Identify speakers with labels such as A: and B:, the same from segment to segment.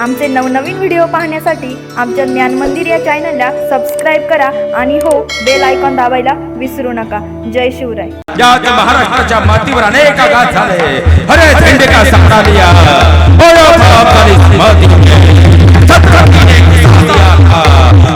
A: आमचे नवनवीन व्हिडिओ पाहण्यासाठी आमच्या ज्ञान मंदिर या चॅनलला सबस्क्राईब करा आणि हो बेल आयकॉन दाबायला विसरू नका. जय शिवराय.
B: यात महाराष्ट्राच्या मातीवर अनेक आघात झाले. हरे झेंडे का सहारा लिया बोलो जबाबदारी माती छत्रपती ने किसान था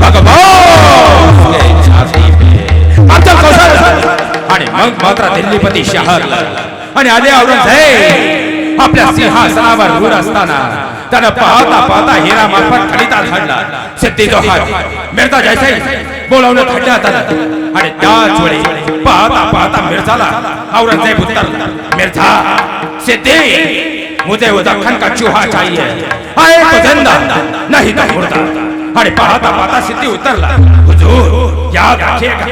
B: भगवान! के छाती पे अफजल कौशल. आणि मग मात्र दिल्लीपती शहर. आणि आले औरंगजेब. आपल्या सिंहासनावर दूर असताना. त्यानं पाहता पाहता हिरा मार्फत खलिता घडला सिद्धी जोहार मिर्झा जैसे बोलावण्यात हटण्यात आलं आणि त्याच वेळी पाहता पाहता मिर्झाला औरंगजेब उत्तर। मिर्झा सिद्धी मुझे वो दखन का चूहा चाहिए। आए तो जिंदा नहीं तो मुर्दा। आणि पाहता पाहता सिद्धी उतरला। हुजूर याद रखिएगा।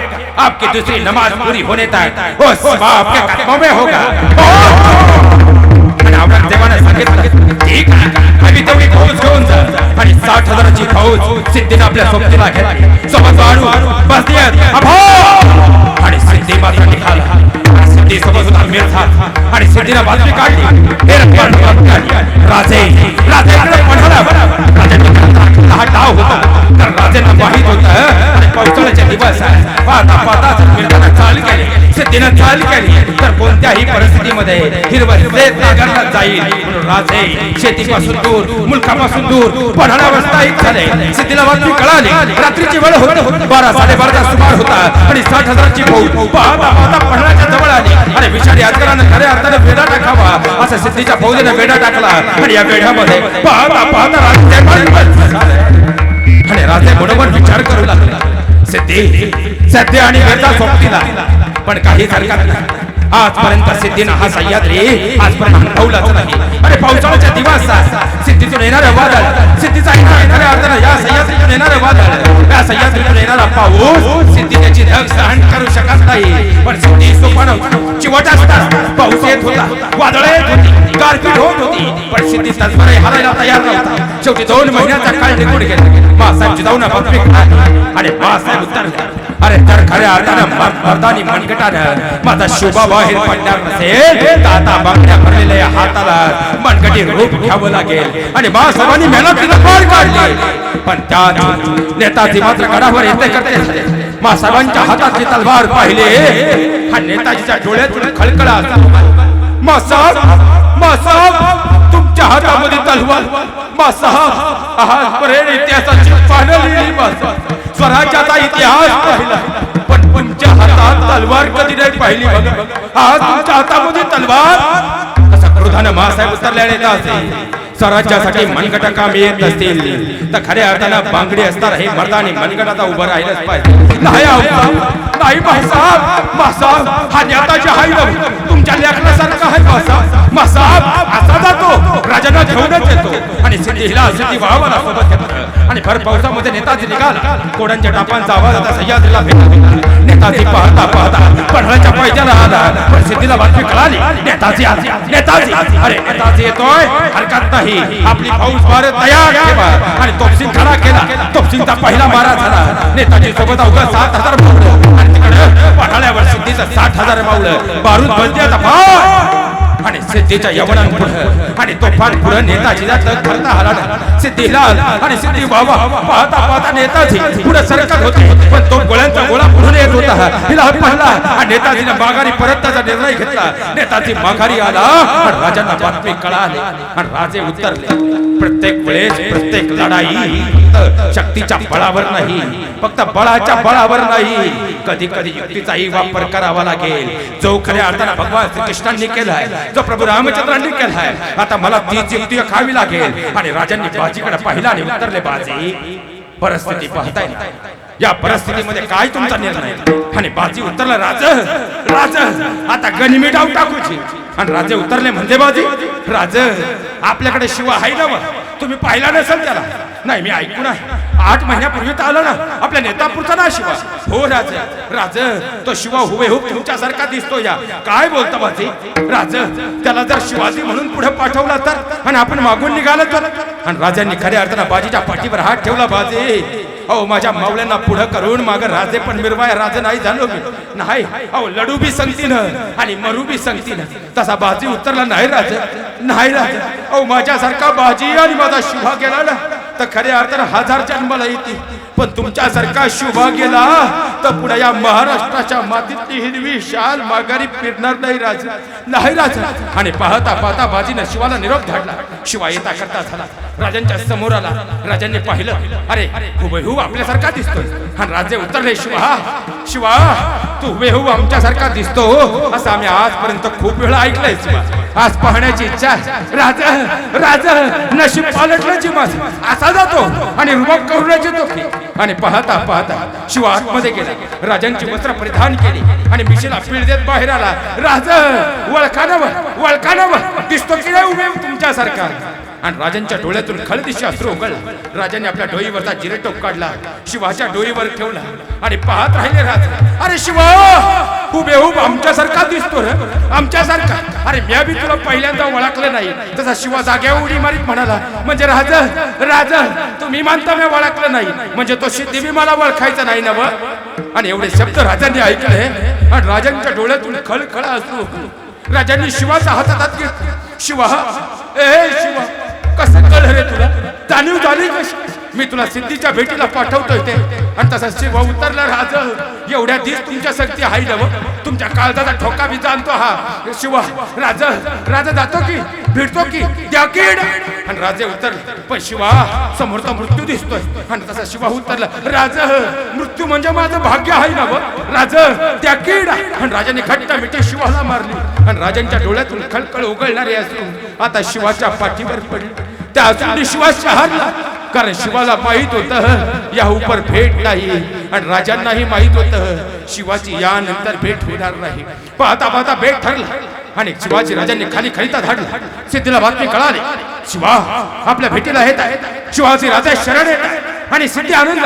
B: आपकी दूसरी नमाज पूरी होने तक वो सब आपके कदमों में होगा। आणि औरंगजेबाने सांगितलं ठीक आहे आम्ही तेवढी फौज घेऊन जा आणि साठ हजाराची फौज सिद्धीने आपल्या सोबतीला घेतली सोबत वाढू बसतीयत आणि सिद्धी मात्र निघाला सिद्धी सोबत होता मिर्झा आणि सिद्धीने बातमी काढली हे रक्कम राजे राजे म्हणाला राजाने हा डाव होता तर पावसाळ्याचे दिवस पाहता पाहता चाल केली सिद्धीनं चाल केली तर कोणत्याही परिस्थितीमध्ये हिरवं घरात जाईल. म्हणून राजे शेतीपासून दूर मुलकापासून दूर पण अवस्था एक झाले. सिद्धीला बातमी कळाली रात्रीची वेळ होत. बारा साडेबाराचा सुमार होता आणि साठ हजाराची भाऊ पाहता पाहता पढाण्याच्या जवळ आली. अरे विषारी अजगरानं खऱ्या अर्थाने वेढा टाकावा. असा सिद्धीच्या फौजेनं वेढा टाकला. आणि या वेढ्यामध्ये पाहता पाहता राजे आणि राजे बरोबर विचार करू लागला. सिद्धी सध्य आणि वेदा सोबतीला. पण काही हरकत नाही. आजपर्यंत सिद्धीनं हा सह्याद्री आजपर्यंत अनुभवलाच नाही. अरे पावसाळ्याच्या दिवस सिद्धीतून येणारं वादळ सिद्धीचा येणारा अर्थ अर्थानं या सह्याद्रीतून येणारं वादळ या सह्याद्रीतून येणारा पाऊस सिद्धी त्याची धग सहन करू शकत नाही. पण सिद्धी सोपान चिवट असतात पाऊस येत होता वादळ येत होती गारपीट होत होती. पण सिद्धी तत्पर हरायला तयार नव्हता. शेवटी दोन महिन्याचा काळ निघून गेला. मासाहेब जाऊन बातमी आणि मासाहेब उत्तर अरे तर खऱ्या अर्थानं मर- मर्दानी मनगटानं माझा शोभा बाहेर पडणार नसेल तर आता बांगड्या भरलेल्या हाताला मनगटी रूप घ्यावं लागेल. आणि बाळासाहेबांनी तिला पार काढली. पण त्यात नेताजी मात्र गडावर येते करते. मासाहेबांच्या हाताची तलवार पाहिले. हा नेताजीच्या डोळ्यातून खळखळा मासाहेब मासाहेब तुमच्या हातामध्ये तलवार. मासाहेब आजपर्यंत इतिहासाची पानं लिहिली मासाहेब स्वराज्याचा इतिहास पाहिला. पण तुमच्या हातात तलवार कधी नाही पाहिली बघा. आज तुमच्या हातामध्ये तलवार. असा क्रोधानं मासाहेब उतरल्याने असेल स्वराज्यासाठी मनगट काम येत असतील. तर खऱ्या अर्थानं बांगडी असणार हे मर्दानी मनगटाचा उभं राहिलंच पाहिजे. नाही नाही. मासाहेब हा नेताजी हाय तुमच्या लेखनासारखा आहे मासाहेब मासाहेब असा जातो. राजांना घेऊनच येतो. आणि सिद्धीला सिद्धी भावाला सोबत घेतलं आणि भर पावसामध्ये नेताजी निघाला. कोड्यांच्या टापांचा आवाज आता सह्याद्रीला भेटला. नेताजी पाहता पाहता पढळाच्या पैजाला आला. पण सिद्धीला बातमी कळाली. नेताजी आला. नेताजी. अरे नेताजी येतोय. हरकत नाही. आपली फौज फार तयार ठेवा. आणि तोपसिंग खडा केला. तोपसिंगचा पहिला मारा झाला. नेताजी सोबत अवघा सात हजार मावलं. आणि तिकडे पठाळ्यावर सिद्धीचं साठ हजार मावलं. बारूद बंद्याचा फार आणि सिद्धीच्या यवनां पुढं आणि तोफान पुढं नेताजी करता धरता आला सिद्धीला आणि सिद्धी बाबा पाहता पाहता नेताजी पुढे सरकत होते. पण तो गोळ्यांचा गोळा पुढून येत होता. हिला पाहिला आणि नेताजीने माघारी परत त्याचा निर्णय घेतला. नेताजी माघारी आला आणि राजांना बातमी कळाली आणि राजे उतरले. प्रत्येक वेळेस प्रत्येक लढाई शक्तीच्या बळावर नाही फक्त बळाच्या बळावर नाही. कधी कधी युक्तीचाही वापर करावा लागेल. जो खऱ्या अर्थानं भगवान श्रीकृष्णांनी केलाय जो प्रभू रामचंद्रांनी केलाय आता मला तीच युक्ती खावी लागेल. आणि राजांनी बाजीकडे पाहिला आणि उतरले बाजी. परिस्थिती पाहताय या परिस्थितीमध्ये काय तुमचा निर्णय? आणि बाजी उतरला राज राज आता गनिमी डाव टाकूची. आणि राजे उतरले म्हणजे बाजी? राज आपल्याकडे शिवा आहे ना मग? तुम्ही पाहिला नसेल त्याला? नाही मी ऐकून आहे आठ महिन्यापूर्वी तर आलं ना. आपल्या नेतापूरचा ना शिवा. हो राज. राज तो शिवा हुबेहूब तुमच्यासारखा दिसतो या. काय बोलता बाजी? राज त्याला जर शिवाजी म्हणून पुढे पाठवला तर? आणि आपण मागून निघालो तर? आणि राजांनी खऱ्या अर्थानं बाजीच्या पाठीवर हात ठेवला बाजी. अहो माझ्या मावळ्यांना पुढं करून माग राजे पण मिरवाय राजे नाही झालो मी. नाही अहो लडू बी संगतीनं आणि मरू बी संगतीनं. तसा बाजी उतरला नाही राजे नाही राजे. अहो माझ्यासारखा बाजी आणि माझा शुभा गेला ना. तर खऱ्या अर्थानं हजार जन्माला येते. पण तुमच्यासारखा शुभा गेला तर पुढे या महाराष्ट्राच्या मातीतली हिरवी शाल माघारी फिरणार नाही राजा. नाही राजा. आणि पाहता पाहता बाजीनं शिवाला निरोप धाडला. शिवा येता करता झाला. राजांच्या समोर आला. राजांनी पाहिलं अरे हुबेहू आपल्यासारखा दिसतोय. आणि राजे उतरले शिवा. शिवा तू हुबेहू आमच्यासारखा दिसतो. असं आम्ही आजपर्यंत खूप वेळा ऐकलंय शिवा. आज पाहण्याची इच्छा. राजा राजा नशीब पालटल्याची माझ असा जातो आणि रुबाब करूनच येतो की आणि पाहता पाहता शिवा आतमध्ये गेला. राजांची वस्त्र परिधान केली. आणि मिशेला पीळ देत बाहेर आला. राजा वळखानावर वळखानावर दिसतो की नाही उभे तुमच्यासारखा? आणि राजांच्या डोळ्यातून खळदिशी अश्रू उघडला. राजाने आपल्या डोईवरचा जिरेटोप काढला. शिवाच्या डोईवर ठेवला. आणि पाहत राहिले राज अरे शिवा उभे उभ आमच्यासारखा दिसतो रे आमच्यासारखा. अरे म्या बी तुला पहिल्यांदा ओळखलं नाही. तसा शिवा जाग्या उडी मारीत म्हणाला म्हणजे राजा राजा तुम्ही मानता मी ओळखलं नाही. म्हणजे तो सिद्धी मी मला ओळखायचा नाही ना आणि एवढे शब्द राजांनी ऐकले. आणि राजांच्या डोळ्यातून खळखळ असतो. राजांनी शिवाचा हातात घेतला. शिवा ए शिवा कसं कळलं रे तुला? जाणीव झाली कशी? मी तुला सिद्धीच्या भेटीला पाठवतोय ते. आणि तसा शिवा उतरला राज. एवढ्या दिस तुमच्या शक्ती आहे ना तुमच्या काळजाचा ठोका बी जाणतो हा. शिवा राज राजा जातो की भेटतो की? त्या कीड. आणि राजे उतर पण शिवा समोरचा मृत्यू दिसतोय. आणि तसा शिवा उतरला. राज मृत्यू म्हणजे माझं भाग्य आहे ना राज त्या कीड. आणि राजाने घट्ट मिठी शिवाला मारली. आणि राजांच्या डोळ्यातून खळखळ उघडणारे असून आता शिवाच्या पाठीवर पडली. त्या अजून शिवा शहरला कारण शिवाला माहीत होत. या उपर भेट नाही आणि राजांनाही माहीत होत. शिवाची यानंतर भेट होणार नाही. पाहता पाहता भेट ठरला आणि शिवाजी राजांनी खाली खलिता धाडला. सिद्धीला बातमी कळाली. शिवा आपल्या भेटीला येत आहे. शिवाजी राजा शरण येत आहे आणि सिद्धी आनंद.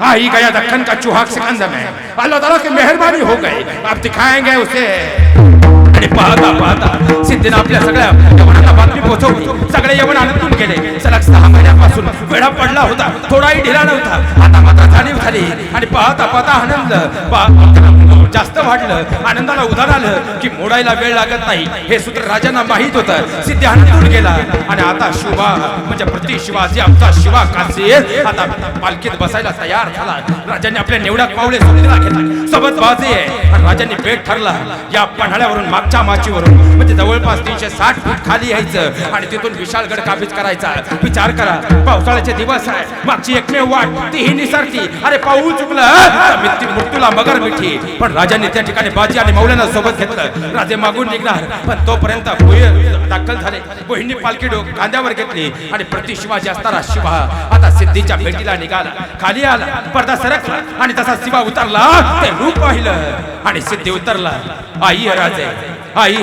B: हा ही गया दखन का चूहा सिकंदर है अल्लाह ताला की मेहरबानी हो गई. अब दिखाएंगे उसे. आणि पाहता पाहता सिद्धीनं आपल्या सगळ्या यवनांना बातमी पोहोचवली सगळे यवन आनंदून गेले. सलग सहा महिन्यापासून वेळा पडला होता थोडाही ढिला नव्हता. आता मात्र जाणीव झाली आणि पाहता पाहता आनंद. जास्त वाढलं आनंदाला उधार आलं की मोडायला वेळ लागत नाही. हे सूत्र राजांना माहीत होतं. सिद्धी आनंदून गेला आणि आता शिवा म्हणजे प्रति शिवाजी आमचा शिवा काशी आता पालखीत बसायला तयार झाला. राजांनी आपल्या निवड्यात पावले सोबतीला घेतला. सोबत बाजे आणि राजांनी पेट ठरला. या पन्हाळ्यावरून मागच्या माचीवरून म्हणजे जवळपास तीनशे साठ फूट खाली यायचं आणि तिथून विशालगड काबीज करायचा. विचार करा पावसाळ्याचे दिवस आहे. मागची एकमेव वाट तीही निसरती. अरे पाऊल चुकलं तर मृत्यूला मगर मिठी. पण राजांनी त्या ठिकाणी बाजी आणि मौल्याना सोबत घेतलं. राजे मागून निघणार पण तोपर्यंत दाखल झाले. बहिणी पालखी डोक कांद्यावर घेतली आणि प्रति शिवाजी असताना शिवा. आता सिद्धीच्या भेटीला निघाला. खाली आला पडदा सरकला आणि तसा शिवा उतरला. ते रूप पाहिलं आणि सिद्धी उतरला. आई राजे आई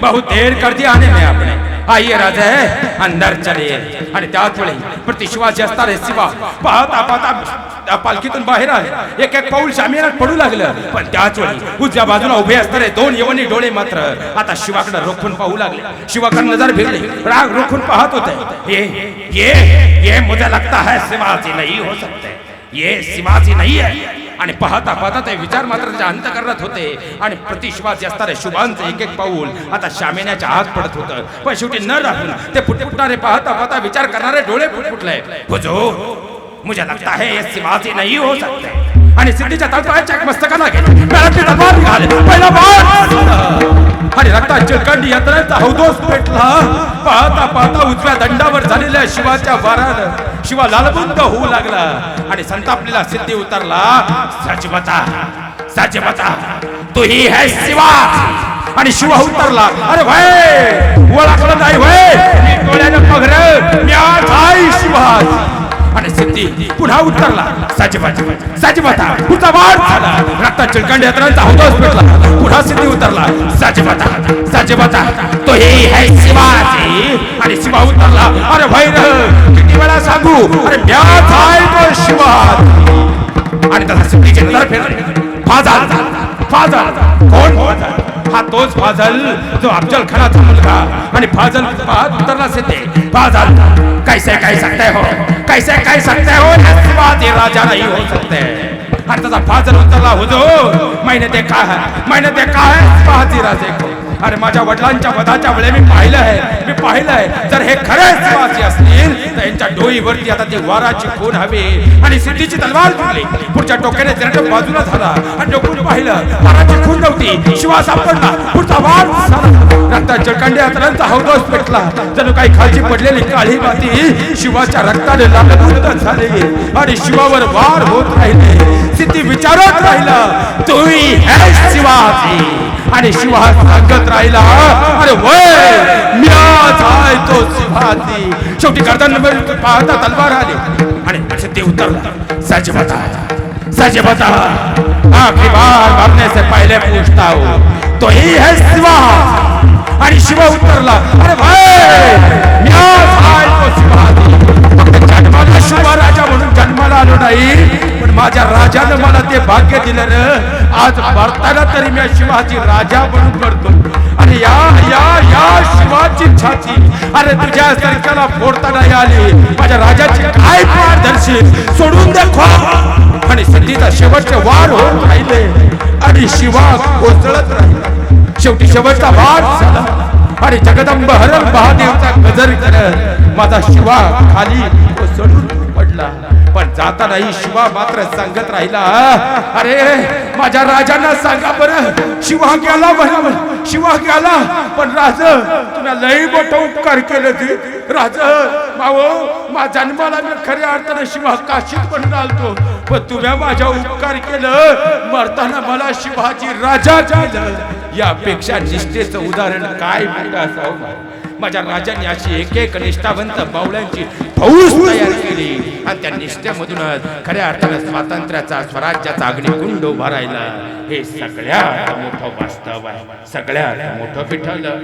B: बहुत देर कर दिया आने में आपने आइए राजा अंदर चले। आणि त्याच वेळी प्रति शिवाजी असणारे शिवा। पाहता पाहता पालखीतून बाहेर आले एक एक पाऊल शामियानात पडू लागलं। पण त्याच वेळी उजव्या बाजूला उभे असणारे दोन यवनी डोळे मात्र। आता शिवाकडे रोखून पाहू लागले। शिवाकडे नजर फिरली राग रोखून पाहत होते। ये ये ये मुझे लगता है शिवाजी नहीं हो सकते। ये शिवाजी नहीं है। आणि पाहता पाहता ते विचार मात्र त्याच्या अंतकरणात होते. आणि प्रतिश्वास असणारे शुभांचं एक एक पाऊल आता शामिण्याच्या आत पडत होतं. पण शेवटी न राहून ते फुटफुटणारे पाहता पाहता विचार करणारे डोळे फुटफुटले बुजो मुझे लगता है ये शिवाजी नहीं हो सकते. आणि सिद्धीच्या तळपायाच्या मस्तकाला गेले पहिला आणि रक्ता चिळकंडी यंत्रणाचा हौदोस पेटला. पाहता पाहता उजव्या दंडावर झालेल्या शिवाच्या वारानं शिवा लालबुंद होऊ लागला आणि संतापलेला सिद्धी उतरला. सच बता तू ही है शिवा. आणि शिवा उतरला. अरे भाई ओळखलं नाही भाई. मी डोळ्यानं पघर मी आज आहे शिवा आणि सिद्धी पुन्हा उतरला. सजबत. सजबता पुढचा वाढ झाला. रक्ता चिळकंड यात्रांचा हौदोस पेटला पुन्हा सिद्धी उतरला. सजबता सजबता तो हे है शिवाजी. आणि शिवा उतरला. अरे भैर किती वेळा सांगू? अरे म्याच आहे तो शिवा आणि तसा सिद्धीचे नजर फिरले. फाजल फाजल कोण? फाजल हा तोच फाजल जो अफजल खानाचा मुलगा आणि फाजल उतरलाच येते फाजल कैसे कह सकते हो? कैसे कह सकते हो? ये शिवाजी राजा नाही हो सकते और त्याचा फाजल उतरला हुजूर मैंने देखा है मैंने देखा है शिवाजी राजे को. अरे माझ्या वडिलांच्या वधाच्या वेळे मी पाहिलं आहे मी पाहिलं आहे. जर हे खरे शिवाजी असतील तर यांच्या डोईवरती आता ती वाराची खून हवी. आणि सिद्धीची तलवार तुटली पुढच्या टोक्याने जरट बाजूला झाला. आणि डोकून पाहिलं वाराची खून नव्हती. शिवा सापडला. पुढचा वार झाला. रक्तात जळकांडे हातांचा हौदोस पेटला. जणू काही खालची पडलेली काळी माती शिवाच्या रक्ताने लालबुंद झाली. आणि शिवावर वार होत राहिले. सिद्धी विचारत राहिला तुम्ही है शिवाजी. आणि शिवा सांगत राहिला अरे वय मी आज आहे तो शिवाजी. शेवटी गर्दन पाहता तलवार आली. आणि सिद्धी उतरला. सच बता सच बता आखिरी बार मरने से पहले पूछता हूँ तो ही है शिवा आणि शिवा उतरला. अरे भाई मी जन्माला शिवा राजा म्हणून जन्माला आलो नाही पण माझ्या राजानं मला ते भाग्य दिलं आज भारताला तरी मी शिवाजी राजा म्हणून करतो आणि या या या शिवाची छाती. अरे तुझ्या सरकारला फोडता नाही आली. माझ्या राजाची काय पारदर्शी? सोडून दे आणि संधीचा शेवटचे वार होऊन राहिले. आणि शिवा कोसळत राहिला. शेवटी शेवटचा भाग. झाला आणि जगदंब हरण महादेवचा गजर करत माझा शिवा खाली कोसळून पडला. पण जातानाही शिवा मात्र सांगत राहिला अरे माझ्या राजांना सांगा बरं. शिवा गेला बरोबर शिवा गेला. पण राज तुला लई मोठं उपकार केलं ते. राज मावो मा जन्माला मी खऱ्या अर्थानं शिवा काशीत पण आलतो. पण तुम्ही माझ्या उपकार केलं. मरताना मला शिवाजी राजा झालं यापेक्षा निष्ठेचं उदाहरण काय मोठं असावं? माझ्या राजाने अशी एक एक निष्ठावंत बावळ्यांची फौज तयार केली. आणि त्या निष्ठेमधूनच खऱ्या अर्थानं स्वातंत्र्याचा स्वराज्याचा अग्निकुंड उभा राहिला. हे सगळ्यात मोठं वास्तव आहे. सगळ्यात मोठं पिठलं.